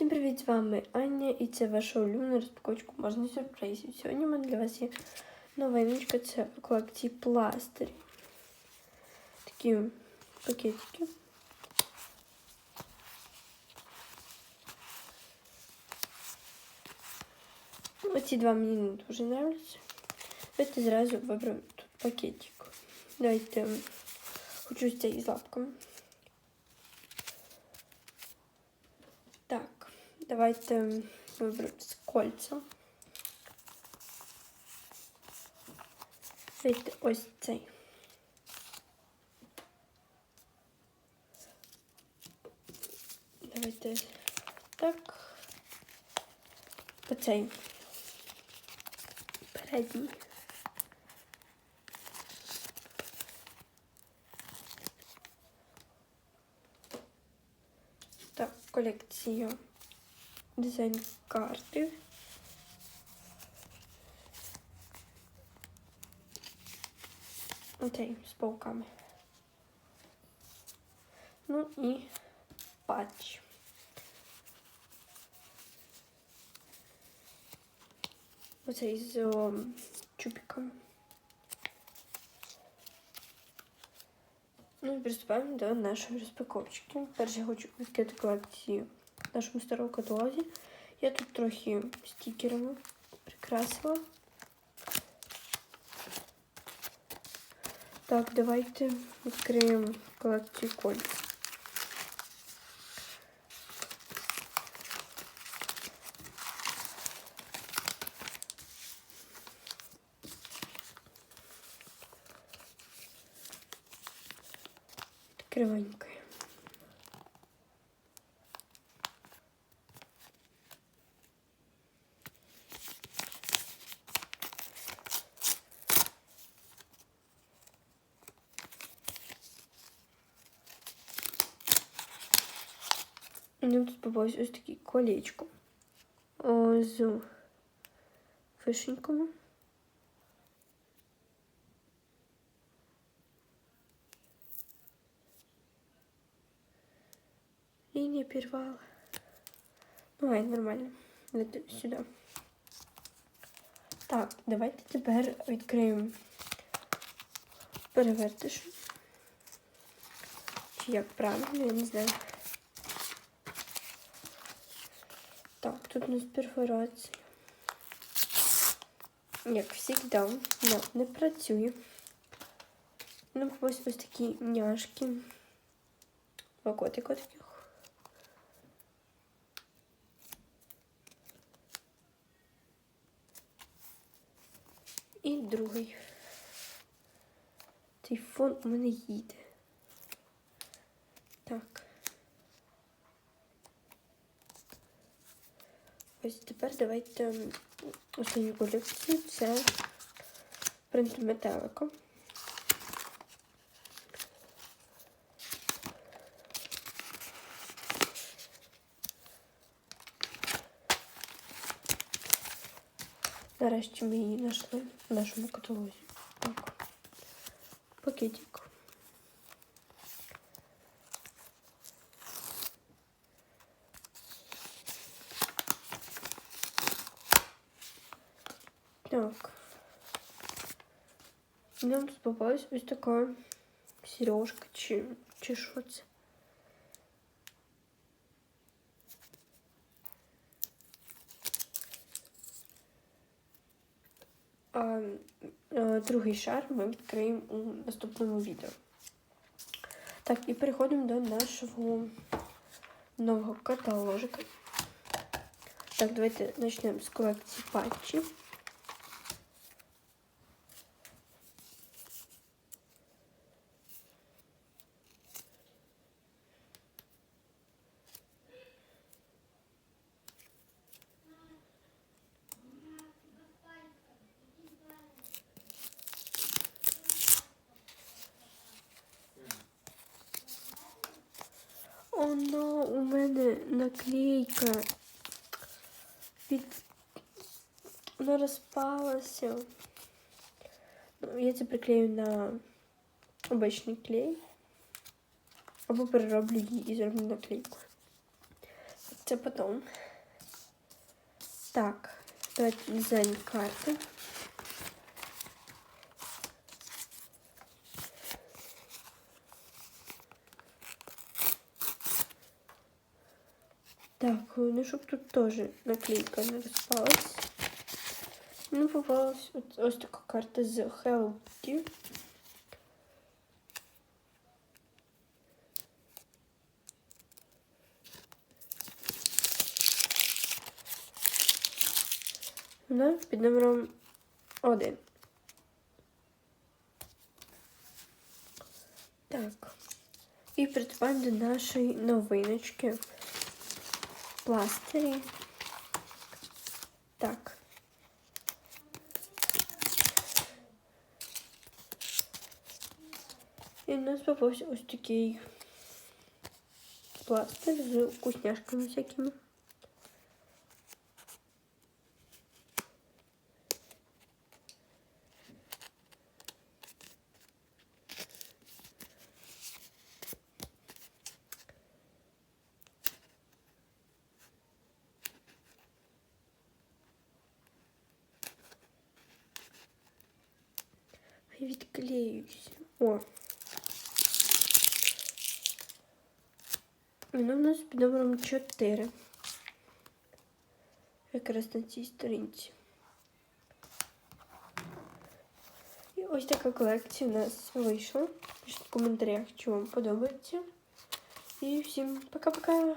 Всім привіт, з вами Аня і це ваша улюблена розпаковочка можна сюрпризів. Сьогодні в мене для вас є новиночка, це колекції пластирів. Такі пакетики. Оці два мені не дуже нравляться. Давайте зразу виберемо тут пакетик. Давайте хочу цей з лапками. Так, давайте виберемо з кольцем. Давайте ось цей. Давайте так. Оцей. Передній. Так, колекція дизайн карти. Окей, з пауками. Ну і патч. Оцей з о, чубиком. Ну і приступаємо до нашої розпаковочки. Перше хочу відкрити колекцію нашому старому каталозі. Я тут трохи стікерами прикрасила. Так, давайте відкриємо колекцію кольця. Відкриванькою. Нам тут попалось ось таке колечко О, з вишеньками. Линия порвала. Ну, ай, нормально. Это сюда. Так, давайте тепер відкриємо перевертиш. Чи як правильно, я не знаю. Так, тут у нас перфорація. Як завжди, але не працює. Ну, ось ось такі няшки. Два котика таких. І другий. Цей фон у мене їде. Так. Ось тепер давайте останню колекцію. Це принт метелика. Нарешті ми її знайшли в нашому каталозі. Так. Пакетик. Так. Нам тут попалась ось така сережка чи. А, а, другий шар ми відкриємо у наступному відео. Так, і переходимо до нашого нового каталожика. Так, давайте почнемо з колекції патчів. Оно у мене наклейка під вона розпалася. Ну, Я це приклею на обичний клей. Або перероблю її і зроблю наклейку. Це потім. Так, давайте дизайн карти. Так, ну щоб тут теж наклейка не розпалась. Ну, попалась ось, ось така карта з Hello Kitty. Вона під номером 1. Так. І приступаємо до нашої новиночки. Пластирі. Так. І в нас попався ось такий пластир з вкусняшками всякими. Відклеюсь. О. Воно в нас під номером 4. Якраз на цій сторінці. І ось така колекція у нас вийшла. Пишіть в коментарях, чи вам подобається. І всім пока-пока!